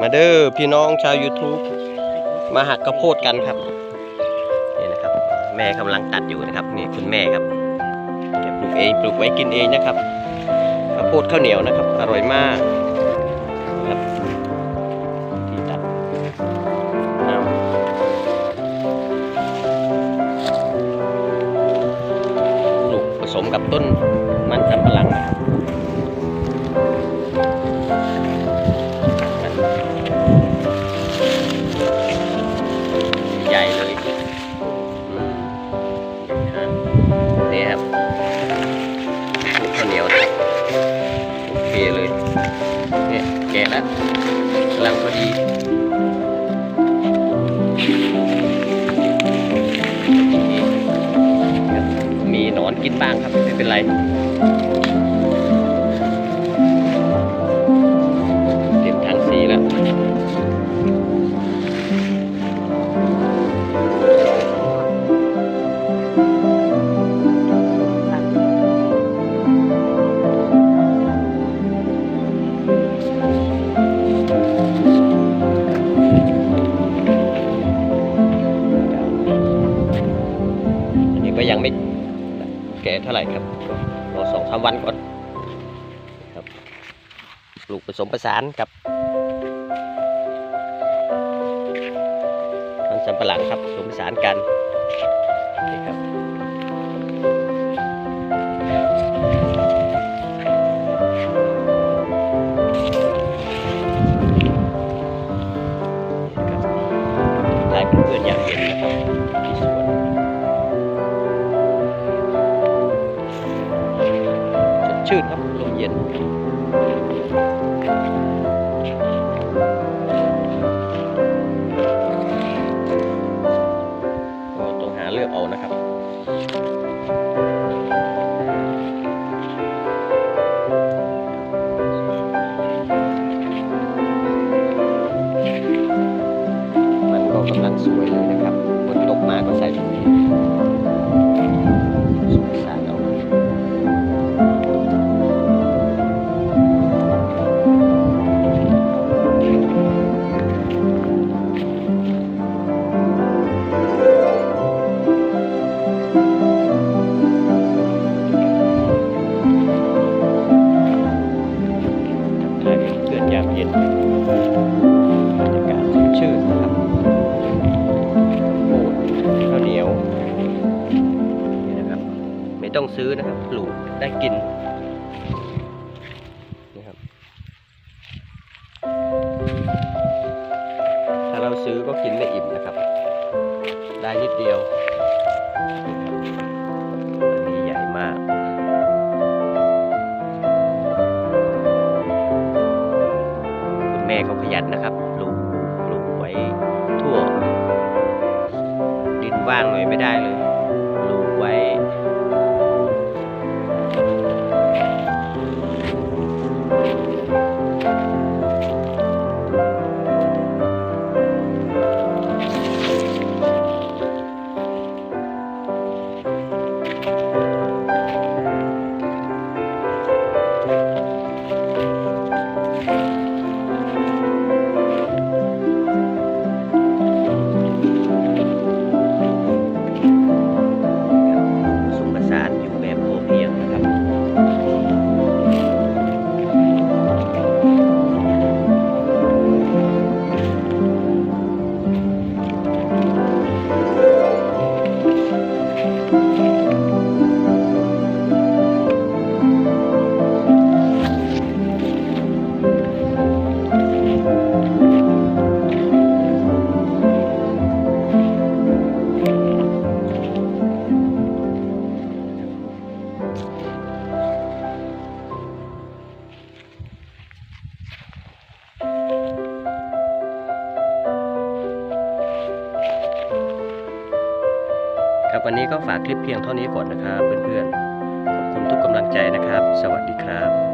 มาเด้อพี่น้องชาว YouTube มาหักกระโพดกันครับนี่นะครับ แม่กำลังตัดอยู่นะครับนี่คุณแม่ครับแกปลูกเองปลูกไว้กินเองนะครับกระโพดข้าวเหนียวนะครับ อร่อยมาก แกะแล้วกำลังพอดีมีหนอนกินบ้างครับไม่เป็นไร ยังไม่แก่เท่าไหร่ครับรอสองสามวันก่อนครับปลูกผสมผสานกับมันสำปะหลังครับผสมผสานกันนี่ครับนี่ครับถ่ายเพื่อนอยากเห็นนะครับ ดชื่นครับลมเย็น ต้องซื้อนะครับปลูกได้กินนะครับ ถ้าเราซื้อก็กินไม่อิ่มนะครับ ได้นิดเดียวนี่ครับอันนี้ใหญ่มากคุณแม่เขาขยันนะครับปลูกปลูกไว้ทั่ว ดินว่างหน่อยไม่ได้เลย ครับวันนี้ก็ฝากคลิปเพียงเท่านี้ก่อนนะครับเพื่อนๆขอบคุณทุกกำลังใจนะครับ สวัสดีครับ